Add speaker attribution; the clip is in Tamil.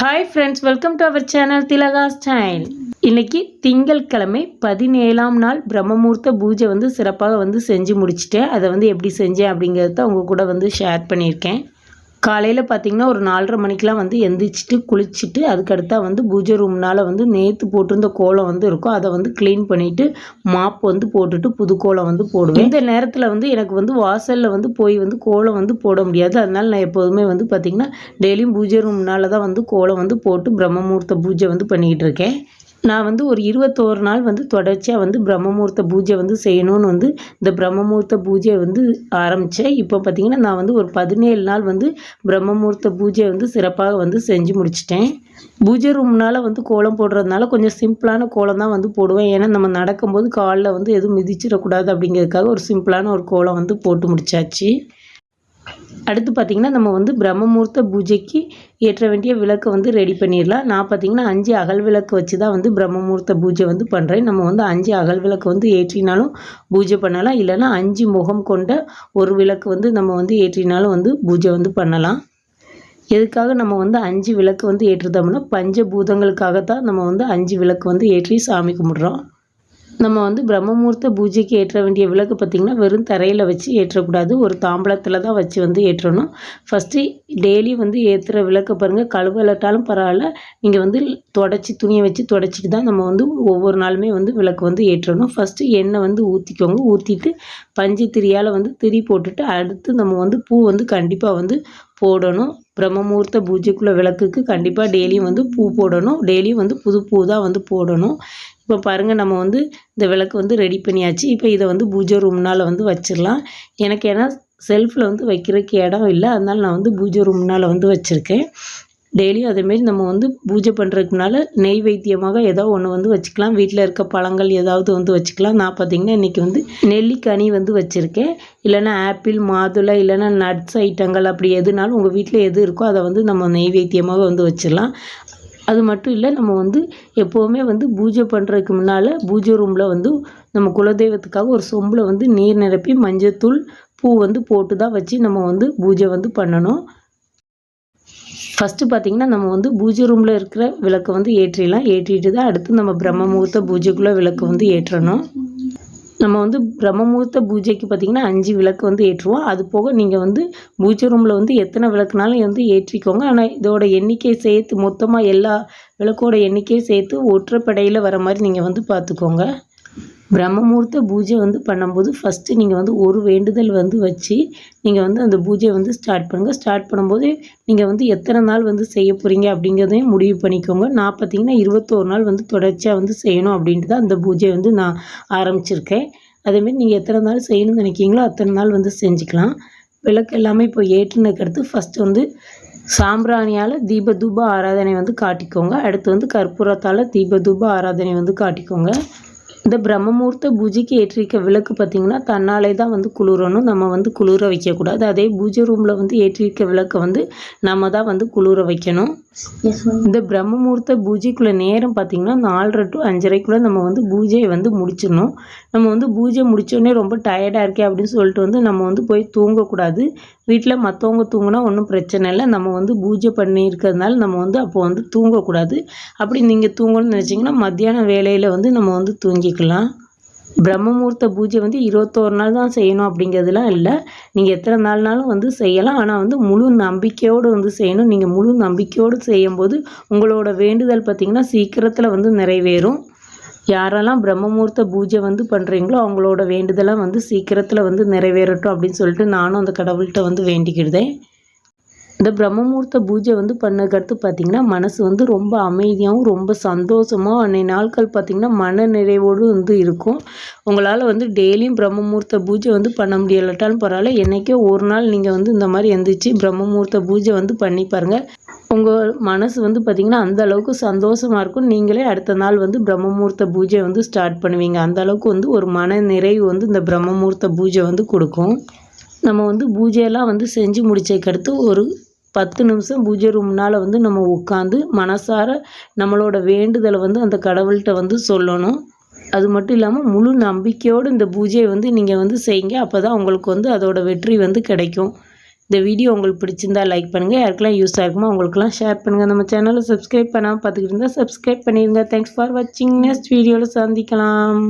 Speaker 1: Hi friends welcome to our channel Thilaka style இன்னைக்கு திங்கட்கிழமை பதினேழாம் நாள் பிரம்மமூர்த்த பூஜை வந்து சிறப்பாக வந்து செஞ்சு முடிச்சுட்டேன். அதை வந்து எப்படி செஞ்சேன் அப்படிங்கிறத உங்கள் கூட வந்து ஷேர் பண்ணியிருக்கேன். காலையில் பார்த்தீங்கன்னா ஒரு நாலரை மணிக்கெலாம் வந்து எந்திரிச்சிட்டு குளிச்சுட்டு அதுக்கடுத்தா வந்து பூஜை ரூம்னால் வந்து நேற்று போட்டிருந்த கோலம் வந்து இருக்கும். அதை வந்து க்ளீன் பண்ணிவிட்டு மாப் வந்து போட்டுட்டு புது கோலம் வந்து போடுவேன். இந்த நேரத்தில் வந்து எனக்கு வந்து வாசலில் வந்து போய் வந்து கோலம் வந்து போட முடியாது. அதனால் நான் எப்போதுமே வந்து பார்த்திங்கன்னா டெய்லியும் பூஜை ரூம்னால தான் வந்து கோலம் வந்து போட்டு பிரம்மமுகூர்த்த பூஜை வந்து பண்ணிக்கிட்டு இருக்கேன். நான் வந்து ஒரு இருபத்தோரு நாள் வந்து தொடர்ச்சியாக வந்து பிரம்மமுகூர்த்த பூஜை வந்து செய்யணும்னு வந்து இந்த பிரம்மமுகூர்த்த பூஜை வந்து ஆரம்பித்தேன் இப்போ பார்த்திங்கன்னா நான் வந்து ஒரு பதினேழு நாள் வந்து பிரம்மமுகூர்த்த பூஜை வந்து சிறப்பாக வந்து செஞ்சு முடிச்சிட்டேன். பூஜை ரூம்னால் வந்து கோலம் போடுறதுனால கொஞ்சம் சிம்பிளான கோலம் தான் வந்து போடுவேன். ஏன்னா நம்ம நடக்கும்போது காலில் வந்து எதுவும் மிதிச்சிடக்கூடாது அப்படிங்கிறதுக்காக ஒரு சிம்பிளான ஒரு கோலம் வந்து போட்டு முடிச்சாச்சு. அடுத்து பார்த்திங்கன்னா நம்ம வந்து பிரம்மமூர்த்த பூஜைக்கு ஏற்ற வேண்டிய விளக்கை வந்து ரெடி பண்ணிடலாம். நான் பார்த்திங்கன்னா அஞ்சு அகல் விளக்கு வச்சு தான் வந்து பிரம்மமூர்த்த பூஜை வந்து பண்ணுறேன் நம்ம வந்து அஞ்சு அகல் விளக்கு வந்து ஏற்றினாலும் பூஜை பண்ணலாம். இல்லைன்னா அஞ்சு முகம் கொண்ட ஒரு விளக்கு வந்து நம்ம வந்து ஏற்றினாலும் வந்து பூஜை வந்து பண்ணலாம். எதுக்காக நம்ம வந்து அஞ்சு விளக்கு வந்து ஏற்றுதோம்னா பஞ்சபூதங்களுக்காக தான் நம்ம வந்து அஞ்சு விளக்கு வந்து ஏற்றி சாமி கும்பிட்றோம். நம்ம வந்து பிரம்மமூர்த்த பூஜைக்கு ஏற்ற வேண்டிய விளக்கு பார்த்திங்கன்னா வெறும் தரையில் வச்சு ஏற்றக்கூடாது. ஒரு தாம்பளத்தில் தான் வச்சு வந்து ஏற்றணும். ஃபஸ்ட்டு டெய்லி வந்து ஏற்றுற விளக்கு பாருங்கள் கழுவலட்டாலும் பரவாயில்ல. நீங்கள் வந்து தொடச்சி துணியை வச்சு தொடச்சிட்டு தான் நம்ம வந்து ஒவ்வொரு நாளுமே வந்து விளக்கு வந்து ஏற்றணும். ஃபஸ்ட்டு எண்ணெய் வந்து ஊற்றிக்கோங்க ஊற்றிட்டு பஞ்சு திரியால் வந்து திரி போட்டுட்டு அடுத்து நம்ம வந்து பூ வந்து கண்டிப்பாக வந்து போடணும். பிரம்மமுகூர்த்த பூஜைக்குள்ள விளக்குக்கு கண்டிப்பாக டெய்லியும் வந்து பூ போடணும். டெய்லியும் வந்து புது பூ தான் வந்து போடணும். இப்போ பாருங்கள் நம்ம வந்து இந்த விளக்கு வந்து ரெடி பண்ணியாச்சு. இப்போ இதை வந்து பூஜை ரூம்னால் வந்து வச்சிடலாம். எனக்கு ஏன்னா செல்ஃபில் வந்து வைக்கிறதுக்கு இடம் இல்லை. அதனால் நான் வந்து பூஜை ரூம்னால் வந்து வச்சுருக்கேன். டெய்லியும் அதேமாரி நம்ம வந்து பூஜை பண்ணுறதுக்குனால நெய் வைத்தியமாக ஏதோ ஒன்று வந்து வச்சுக்கலாம். வீட்டில் இருக்க பழங்கள் ஏதாவது வந்து வச்சுக்கலாம். நான் பார்த்திங்கன்னா இன்றைக்கி வந்து நெல்லிக்கனி வந்து வச்சுருக்கேன். இல்லைன்னா ஆப்பிள் மாதுளை இல்லைன்னா நட்ஸ் ஐட்டங்கள் அப்படி எதுனாலும் உங்கள் வீட்டில் எது இருக்கோ அதை வந்து நம்ம நெய் வைத்தியமாக வந்து வச்சிடலாம். அது மட்டும் இல்லை நம்ம வந்து எப்போவுமே வந்து பூஜை பண்ணுறதுக்கு முன்னால் பூஜை ரூமில் வந்து நம்ம குலதெய்வத்துக்காக ஒரு சொம்பில் வந்து நீர் நிரப்பி மஞ்சத்தூள் பூ வந்து போட்டு தான் வச்சு நம்ம வந்து பூஜை வந்து பண்ணணும். ஃபஸ்ட்டு பார்த்திங்கன்னா நம்ம வந்து பூஜை ரூமில் இருக்கிற விளக்கு வந்து ஏற்றிடலாம். ஏற்றிட்டு தான் அடுத்து நம்ம பிரம்ம முகூர்த்த பூஜைக்குள்ளே விளக்கு வந்து ஏற்றணும். நம்ம வந்து பிரம்ம முகூர்த்த பூஜைக்கு பார்த்திங்கன்னா அஞ்சு விளக்கு வந்து ஏற்றுவோம். அது போக நீங்கள் வந்து பூஜை ரூமில் வந்து எத்தனை விளக்குனாலும் வந்து ஏற்றிக்கோங்க. ஆனால் இதோட எண்ணிக்கை சேர்த்து மொத்தமாக எல்லா விளக்கோட எண்ணிக்கையும் சேர்த்து ஒற்றைப்படையில் வர மாதிரி நீங்கள் வந்து பார்த்துக்கோங்க பிரம்மமுகூர்த்த பூஜை வந்து பண்ணும்போது ஃபஸ்ட்டு நீங்கள் வந்து ஒரு வேண்டுதல் வந்து வச்சு நீங்கள் வந்து அந்த பூஜையை வந்து ஸ்டார்ட் பண்ணுங்கள் ஸ்டார்ட் பண்ணும்போது நீங்கள் வந்து எத்தனை நாள் வந்து செய்ய போகிறீங்க அப்படிங்கிறதையும் முடிவு பண்ணிக்கோங்க. நான் பார்த்தீங்கன்னா இருபத்தோரு நாள் வந்து தொடர்ச்சியாக வந்து செய்யணும் அப்படின்ட்டு தான் அந்த பூஜையை வந்து நான் ஆரம்பிச்சிருக்கேன். அதேமாரி நீங்கள் எத்தனை நாள் செய்யணும்னு நினைக்கிங்களோ அத்தனை நாள் வந்து செஞ்சுக்கலாம். விளக்கு எல்லாமே இப்போ ஏற்றுனதுக்கடுத்து ஃபஸ்ட்டு வந்து சாம்பிராணியால் தீப தூப ஆராதனை வந்து காட்டிக்கோங்க. அடுத்து வந்து கற்பூரத்தால் தீப தூப ஆராதனை வந்து காட்டிக்கோங்க. இந்த பிரம்மமுகூர்த்த பூஜைக்கு ஏற்றிருக்க விளக்கு பார்த்திங்கன்னா தன்னாலே தான் வந்து குளிரணும். நம்ம வந்து குளிர வைக்கக்கூடாது. அதே பூஜை ரூமில் வந்து ஏற்றிருக்க விளக்கை வந்து நம்ம தான் வந்து குளிர வைக்கணும். இந்த பிரம்மமுகூர்த்த பூஜைக்குள்ள நேரம் பார்த்திங்கன்னா நாலரை டு அஞ்சரைக்குள்ளே நம்ம வந்து பூஜையை வந்து முடிச்சிடணும். நம்ம வந்து பூஜை முடித்தோடனே ரொம்ப டயர்டாக இருக்கே அப்படின்னு சொல்லிட்டு வந்து நம்ம வந்து போய் தூங்கக்கூடாது. வீட்டில் மற்றவங்க தூங்கினா ஒன்றும் பிரச்சனை இல்லை. நம்ம வந்து பூஜை பண்ணியிருக்கிறதுனால நம்ம வந்து அப்போ வந்து தூங்கக்கூடாது. அப்படி நீங்கள் தூங்கணும்னு நினச்சிங்கன்னா மத்தியான வேலையில் வந்து நம்ம வந்து தூங்கிக்கலாம் பிரம்மமுகூர்த்த பூஜை வந்து இருபத்தோரு நாள் தான் செய்யணும் அப்படிங்கிறதுலாம் இல்லை. நீங்கள் எத்தனை நாள்னாலும் வந்து செய்யலாம். ஆனால் வந்து முழு நம்பிக்கையோடு வந்து செய்யணும். நீங்கள் முழு நம்பிக்கையோடு செய்யும்போது உங்களோட வேண்டுதல் பார்த்திங்கன்னா சீக்கிரத்தில் வந்து நிறைவேறும். யாரெல்லாம் பிரம்மமுகூர்த்த பூஜை வந்து பண்ணுறீங்களோ அவங்களோட வேண்டுதலாம் வந்து சீக்கிரத்தில் வந்து நிறைவேறட்டும் அப்படின்னு சொல்லிட்டு நானும் அந்த கடவுள்கிட்ட வந்து வேண்டிக்கிடுதேன் இந்த பிரம்மமூர்த்த பூஜை வந்து பண்ணக்கடுத்து பார்த்திங்கன்னா மனசு வந்து ரொம்ப அமைதியாகவும் ரொம்ப சந்தோஷமாக அன்னை நாட்கள் பார்த்திங்கன்னா மன நிறைவோடு வந்து இருக்கும். உங்களால் வந்து டெய்லியும் பிரம்மமூர்த்த பூஜை வந்து பண்ண முடியலட்டாலும் பரவாயில்ல. என்றைக்கோ ஒரு நாள் நீங்கள் வந்து இந்த மாதிரி எந்திரிச்சு பிரம்மமூர்த்த பூஜை வந்து பண்ணி பாருங்கள் உங்கள் மனசு வந்து பார்த்திங்கன்னா அந்த அளவுக்கு சந்தோஷமாக இருக்கும். நீங்களே அடுத்த நாள் வந்து பிரம்மமூர்த்த பூஜை வந்து ஸ்டார்ட் பண்ணுவீங்க. அந்த அளவுக்கு வந்து ஒரு மன நிறைவு வந்து இந்த பிரம்மமூர்த்த பூஜை வந்து கொடுக்கும். நம்ம வந்து பூஜையெல்லாம் வந்து செஞ்சு முடிச்சதுக்கடுத்து ஒரு பத்து நிமிஷம் பூஜை ரூம்னால் வந்து நம்ம உட்காந்து மனசார நம்மளோட வேண்டுதலை வந்து அந்த கடவுள்கிட்ட வந்து சொல்லணும். அது மட்டும் இல்லாமல் முழு நம்பிக்கையோடு இந்த பூஜையை வந்து நீங்கள் வந்து செய்யுங்க. அப்போ தான் உங்களுக்கு வந்து அதோட வெற்றி வந்து கிடைக்கும். இந்த வீடியோ உங்களுக்கு பிடிச்சிருந்தா லைக் பண்ணுங்கள் யாருக்கெல்லாம் யூஸ் ஆகுமோ அவங்களுக்குலாம் ஷேர் பண்ணுங்கள் நம்ம சேனலை சப்ஸ்கிரைப் பண்ணாமல் பார்த்துக்கிட்டு இருந்தால் சப்ஸ்கிரைப் பண்ணிடுங்க தேங்க்ஸ் ஃபார் வாட்சிங் நெக்ஸ்ட் வீடியோவில் சந்திக்கலாம்.